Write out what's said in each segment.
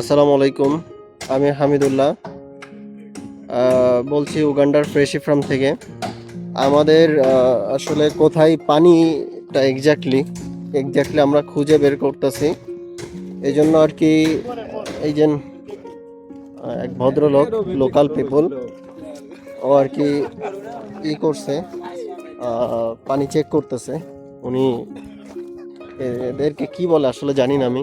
আসসালামু আলাইকুম। আমি হামিদুল্লাহ। বলছি উগান্ডার ফ্রেশি ফার্ম থেকে। আমাদের আসলে কোথায় পানিটা এক্স্যাক্টলি এক্স্যাক্টলি আমরা খুঁজে বের করতেছি। এই জন্য আর কি এই যে এক ভদ্রলোক লোকাল পিপল ও আর কি ই করছে পানি চেক করতেছে। উনি এদেরকে কি বলে আসলে জানি না আমি।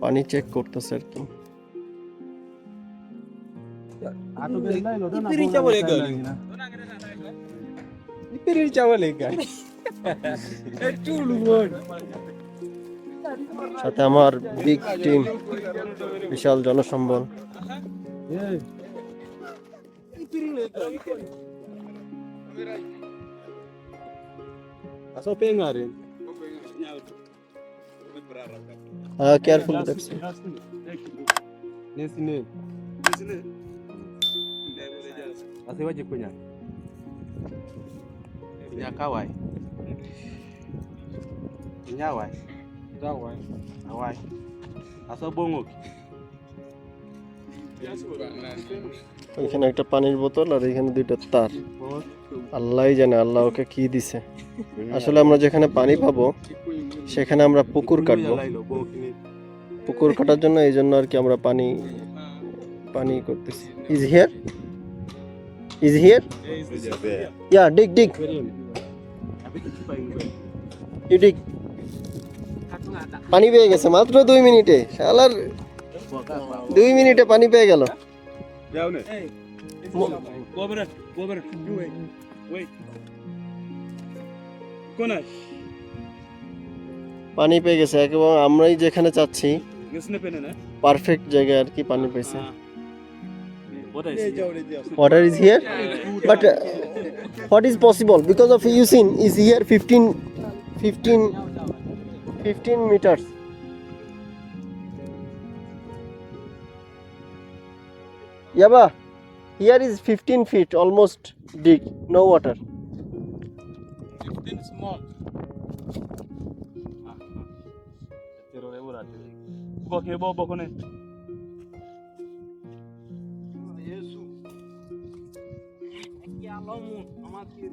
পানি চেক করতেছে সাথে আমার বিগ টিম বিশাল জনসম্বল। আচ্ছা পেঙ্গারে। কেয়ারফুলি দেখছি Ni sini. Ase waje kunya. Kunya kawai. Kunya wai. Tahu. Awai. Aso bongok. এখানে একটা পানির বোতল আর এখানে দুইটা তার Bongok. আল্লাহই জানে আল্লাহ ওকে কি দিছে আসলে আমরা যেখানে পানি পাবো সেখানে আমরা পুকুর কাটবো. পুকুর কাটার জন্য এই জন্য আর কি আমরা পানি পানি করতেছি। Is here is here yeah dig dig you dig পানি পেয়ে গেছে মাত্র দুই মিনিটে। শালার দুই মিনিটে পানি পেয়ে গেল। Jauh ni. পানি পেয়ে গেছে এবং আমরাই যেখানে চাচ্ছি পারফেক্ট জায়গায় আর কি পানি পেয়েছে। Water is here but what is possible because of you seen is here fifteen fifteen fifteen meters ইয়াবা here is fifteen feet almost dig no water something small. तेरो रे बुरा तेरे को के बो बको ने Yesu akialomu amakiri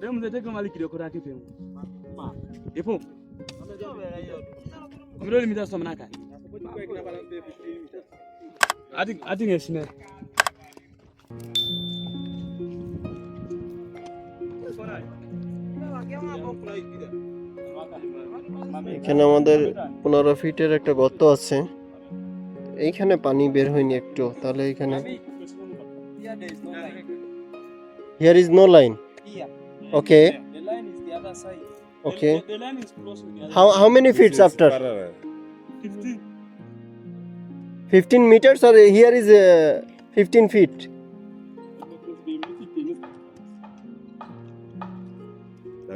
dem de এখানে আমাদের পনেরো ফিটের একটা গর্ত আছে এইখানে পানি বের হয়নি একটু তাহলে এখানে here is no line okay. Okay. How how many feets after 15. 15 R here is is uh, 15 feet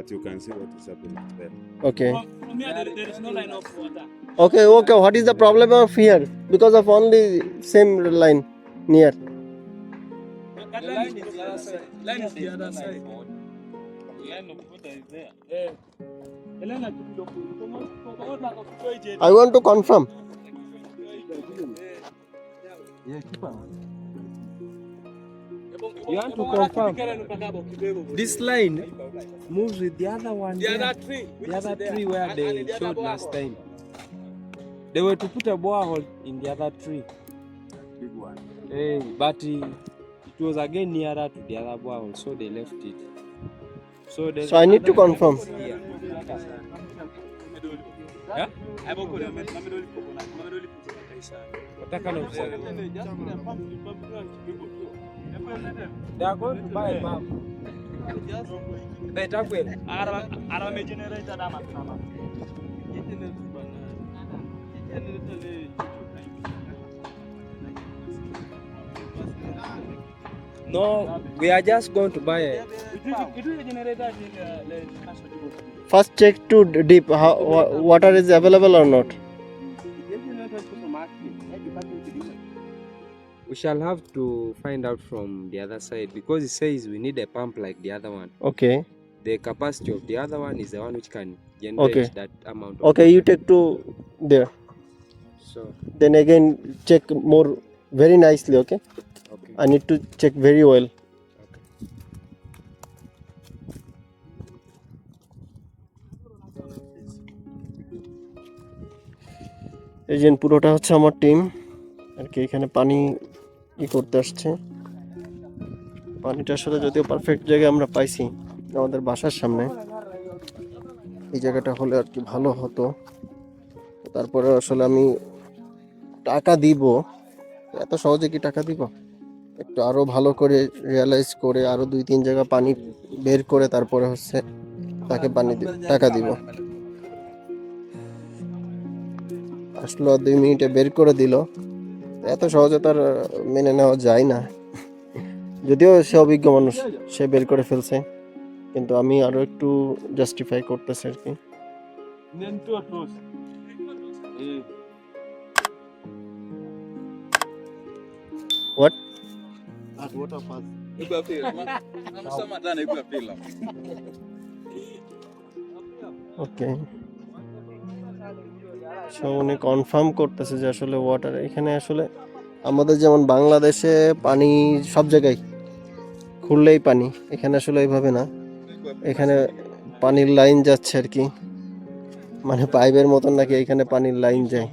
that you can see what is happening there. okay oh, From, from here there, there is no line of water. okay okay what is the problem of here because of only same line near That The line is the other side. Line is the other side. Line of water is there. Yeah. The line of the water. i want to confirm Ye kipa. You want to confirm? This line moves with the other one. The other tree. The other tree where they showed last time. They were to put a borehole in the other tree. Big one. Hey, but it was again nearer to the other borehole, so they left it. So, so I need to confirm. Yeah. They are going to buy a map. Beta kweli. Generator No, we are just going to buy it. First check to deep how, water is available or not. We shall have to find out from the other side because it says we need a pump like the other one. Okay. The capacity of the other one is the one which can generate Okay. that amount. Of Okay, you take to there. So, Then again check more very nicely. Okay. okay. I need to check very well. এই যে পুরোটা হচ্ছে আমার team আর কি এখানে পানি ই করতে আসছে। পানিটা আসলে যদিও পারফেক্ট জায়গায় আমরা পাইছি, আমাদের বাসার সামনে। এই জায়গাটা হলে আর কি ভালো হতো। তারপরে আসলে আমি টাকা দিব। এত সহজে কি টাকা দিব? একটু আরও ভালো করে রিয়ালাইজ করে, আরও দুই তিন জায়গা পানি বের করে তারপরে হচ্ছে তাকে পানি টাকা দিব। আসলো দুই মিনিটে বের করে দিল। এত সহজে তার মেনে নেওয়া যায় না। যদিও সে অভিজ্ঞ মানুষ সে বের করে ফেলছে। কিন্তু আমি আরও একটু জাস্টিফাই করতেছি আর কি. What? At সো উনি কনফার্ম করতেছে যে আসলে ওয়াটার এখানে আসলে আমাদের যেমন বাংলাদেশে পানি সব জায়গায় খুললেই পানি, এখানে আসলে এইভাবে না। এখানে পানির লাইন যাচ্ছে আর কি। মানে পাইপের মতন নাকি এখানে পানির লাইন যায়।